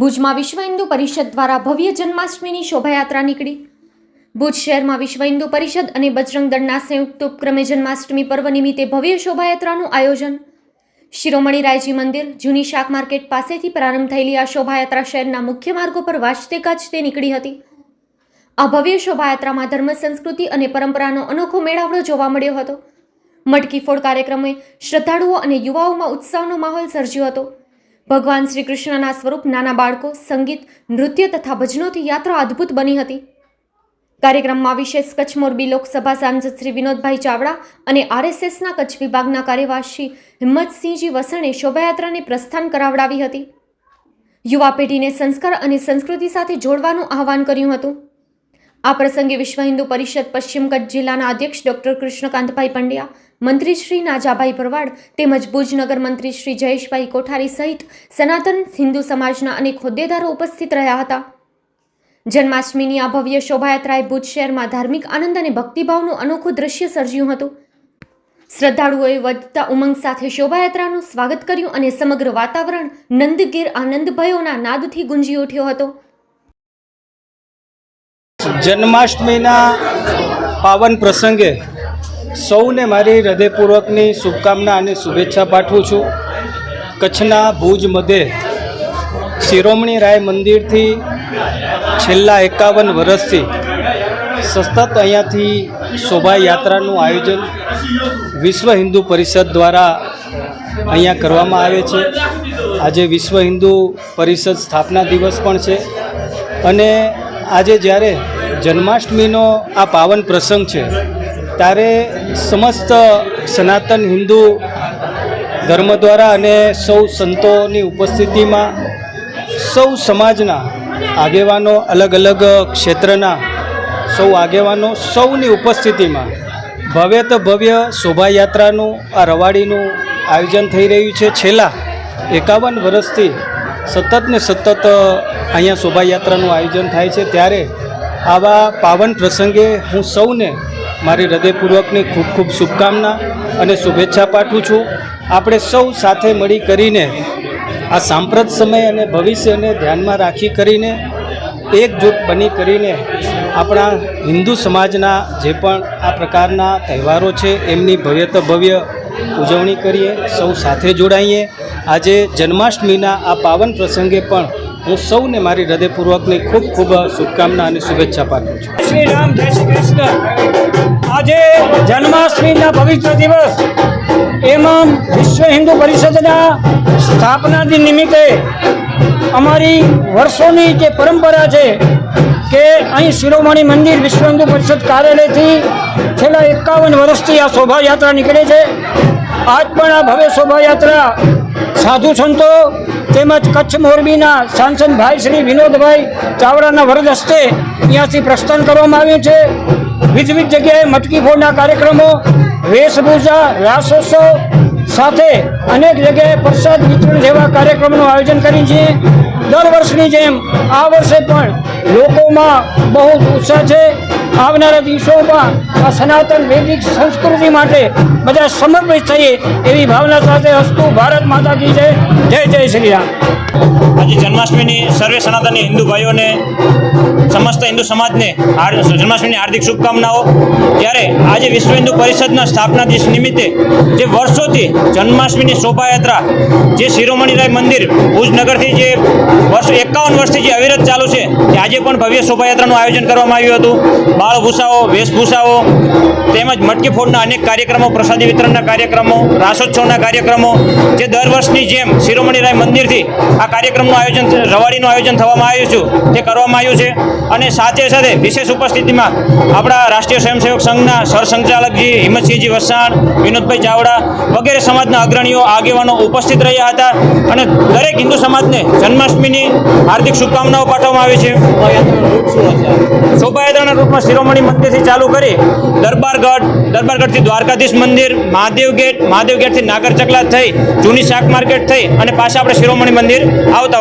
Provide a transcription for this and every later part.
ભુજમાં વિશ્વ હિન્દુ પરિષદ દ્વારા ભવ્ય જન્માષ્ટમીની શોભાયાત્રા નીકળી. ભુજ શહેરમાં વિશ્વ હિન્દુ પરિષદ અને બજરંગ દળના સંયુક્ત ઉપક્રમે જન્માષ્ટમી પર્વ નિમિત્તે ભવ્ય શોભાયાત્રાનું આયોજન. શિરોમણી રાયજી મંદિર, જૂની શાક માર્કેટ પાસેથી પ્રારંભ થયેલી આ શોભાયાત્રા શહેરના મુખ્ય માર્ગો પર વાંચતે ગાજતે નીકળી હતી. આ ભવ્ય શોભાયાત્રામાં ધર્મ, સંસ્કૃતિ અને પરંપરાનો અનોખો મેળાવડો જોવા મળ્યો હતો. મટકીફોડ કાર્યક્રમે શ્રદ્ધાળુઓ અને યુવાઓમાં ઉત્સાહનો માહોલ સર્જ્યો હતો. ભગવાન શ્રી કૃષ્ણના સ્વરૂપ નાના બાળકો, સંગીત, નૃત્ય તથા ભજનોથી યાત્રા અદ્ભુત બની હતી. કાર્યક્રમમાં વિશેષ કચ્છ મોરબી લોકસભા સાંસદ શ્રી વિનોદભાઈ ચાવડા અને આરએસએસના કચ્છ વિભાગના કાર્યવાહી હિંમતસિંહજી વસણે શોભાયાત્રાને પ્રસ્થાન કરાવડાવી હતી. યુવા પેઢીને સંસ્કાર અને સંસ્કૃતિ સાથે જોડવાનું આહવાન કર્યું હતું. આ પ્રસંગે વિશ્વ હિન્દુ પરિષદ પશ્ચિમ કચ્છ જિલ્લાના અધ્યક્ષ ડોક્ટર કૃષ્ણકાંતભાઈ પંડ્યા મંત્રી શ્રી નાજાભાઈ ભરવાડ તેમજ ભુજનગર મંત્રી શ્રી જયેશભાઈ કોઠારી સહિત સનાતન હિન્દુ સમાજના અનેક હોદ્દેદારો ઉપસ્થિત રહ્યા હતા. જન્માષ્ટમીની આ ભવ્ય શોભાયાત્રાએ ભુજ શહેરમાં ધાર્મિક આનંદ અને ભક્તિભાવનું અનોખું દ્રશ્ય સર્જ્યું હતું. શ્રદ્ધાળુઓએ વધતા ઉમંગ સાથે શોભાયાત્રાનું સ્વાગત કર્યું અને સમગ્ર વાતાવરણ નંદગીર આનંદભયોના નાદથી ગુંજી ઉઠ્યો હતો. જન્માષ્ટમીના પાવન પ્રસંગે સૌને મારી હૃદયપૂર્વકની શુભકામના અને શુભેચ્છા પાઠવું છું. કચ્છના ભુજ મધ્યે શિરોમણી રાય મંદિરથી છેલ્લા એકાવન વર્ષથી સતત અહીંયાથી શોભાયાત્રાનું આયોજન વિશ્વ હિન્દુ પરિષદ દ્વારા અહીંયા કરવામાં આવે છે. આજે વિશ્વ હિન્દુ પરિષદ સ્થાપના દિવસ પણ છે અને આજે જ્યારે જન્માષ્ટમીનો આ પાવન પ્રસંગ છે ત્યારે સમસ્ત સનાતન હિન્દુ ધર્મ દ્વારા અને સૌ સંતોની ઉપસ્થિતિમાં સૌ સમાજના આગેવાનો અલગ અલગ ક્ષેત્રના સૌ આગેવાનો સૌની ઉપસ્થિતિમાં ભવ્ય તો ભવ્ય શોભાયાત્રાનું, આ રવાડીનું આયોજન થઈ રહ્યું છે. છેલ્લા એકાવન વર્ષથી સતત ને સતત અહીંયા શોભાયાત્રાનું આયોજન થાય છે. ત્યારે આવા પાવન પ્રસંગે હું સૌને મારી હૃદયપૂર્વકની ખૂબ ખૂબ શુભકામના અને શુભેચ્છા પાઠવું છું. આપણે સૌ સાથે મળી કરીને આ સાંપ્રત સમય અને ભવિષ્યને ધ્યાનમાં રાખી કરીને એકજૂટ બની કરીને આપણા હિન્દુ સમાજના જે પણ આ પ્રકારના તહેવારો છે એમની ભવ્ય ભવ્ય ઉજવણી કરીએ, સૌ સાથે જોડાઈએ. આજે જન્માષ્ટમીના આ પાવન પ્રસંગે પણ હું સૌને મારી હૃદયપૂર્વકની ખૂબ ખૂબ શુભકામના અને શુભેચ્છા પાઠવું છું. શ્રી રામ, જય શ્રી કૃષ્ણ. આજે જન્માષ્ટમીના પવિત્ર દિવસ. એમાં વિશ્વ હિન્દુ પરિષદના સ્થાપના દિન નિમિત્તે અમારી વર્ષોની જે પરંપરા છે કે અહીં શિરોમણી મંદિર વિશ્વ હિન્દુ પરિષદ કાર્યાલયથી છેલ્લા એકાવન વર્ષથી આ શોભાયાત્રા નીકળે છે. આજ પણ આ ભવ્ય શોભાયાત્રા. સાધુ સંતો તેમજ કચ્છ મોરબીના સાંસદ ભાઈ શ્રી વિનોદભાઈ ચાવડાના વરદ હસ્તે અહીંયાથી પ્રસ્થાન કરવામાં આવ્યું છે. વિવિધ જગ્યાએ મટકી ફોડના કાર્યક્રમો, વેશભૂષા, રાસોત્સવ સાથે અનેક જગ્યાએ પ્રસાદ વિતરણ જેવા કાર્યક્રમનું આયોજન કરી છે દર વર્ષની જેમ આ વર્ષે પણ લોકોમાં બહુ ઉત્સાહ છે. આવનારા દિવસોમાં આ સનાતન વૈદિક સંસ્કૃતિ માટે બધા સમર્પિત થઈએ એવી ભાવના સાથે હસ્તુ ભારત માતા કી જય. જય જય શ્રી રામ. આજે જન્માષ્ટમીની સર્વે સનાતની હિન્દુ ભાઈઓને, સમસ્ત હિન્દુ સમાજને જન્માષ્ટમીની હાર્દિક શુભકામનાઓ. ત્યારે આજે વિશ્વ હિન્દુ પરિષદના સ્થાપના દિવસ નિમિત્તે જે વર્ષોથી જન્માષ્ટમીની શોભાયાત્રા, જે શિરોમણીરાય મંદિર ભુજનગરથી જે વર્ષો, એકાવન વર્ષથી જે અવિરત ચાલુ છે, તે આજે પણ ભવ્ય શોભાયાત્રાનું આયોજન કરવામાં આવ્યું હતું. બાળભૂષાઓ, વેશભૂષાઓ, તેમજ મટકી ફોડના અનેક કાર્યક્રમો, પ્રસાદી વિતરણના કાર્યક્રમો, રાસોત્સવના કાર્યક્રમો, જે દર વર્ષની જેમ શિરોમણી રાય મંદિરથી આ કાર્યક્રમનું આયોજન રવાડીનું આયોજન થવામાં આવ્યું છે, તે કરવામાં આવ્યું છે. અને સાથે સાથે વિશેષ ઉપસ્થિતિમાં આપણા રાષ્ટ્રીય સ્વયંસેવક સંઘના સરસંચાલકજી હિંમતસિંહજી વસાણ, વિનોદભાઈ ચાવડા વગેરે સમાજના અગ્રણીઓ, આગેવાનો ઉપસ્થિત રહ્યા હતા. અને દરેક હિન્દુ સમાજને જન્માષ્ટમીની હાર્દિક શુભકામનાઓ પાઠવવામાં આવી છે. શોભાયાત્રાના રૂપમાં શિરોમણી મંદિરથી ચાલુ કરી દરબારગઢ દરબારગઢથી દ્વારકાધીશ મંદિર, મહાદેવ ગેટ, મહાદેવ ગેટથી નાગર ચકલા થઈ, જૂની શાક માર્કેટ થઈ અને પાછા આપણે શિરોમણી મંદિર આવતા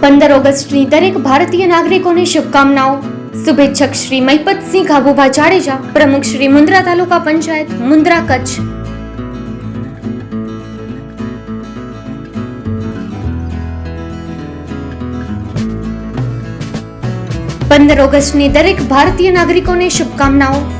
કરતા ઓગસ્ટની દરેક ભારતીય નાગરિકોને શુભકામનાઓ. શુભેચ્છક શ્રી મહિપતસિંહ ખાબુભા જાડેજા, પ્રમુખ શ્રી મુન્દ્રા તાલુકા પંચાયત, મુન્દ્રા કચ્છ. પંદર ઓગસ્ટની દરેક ભારતીય નાગરિકોને શુભકામનાઓ.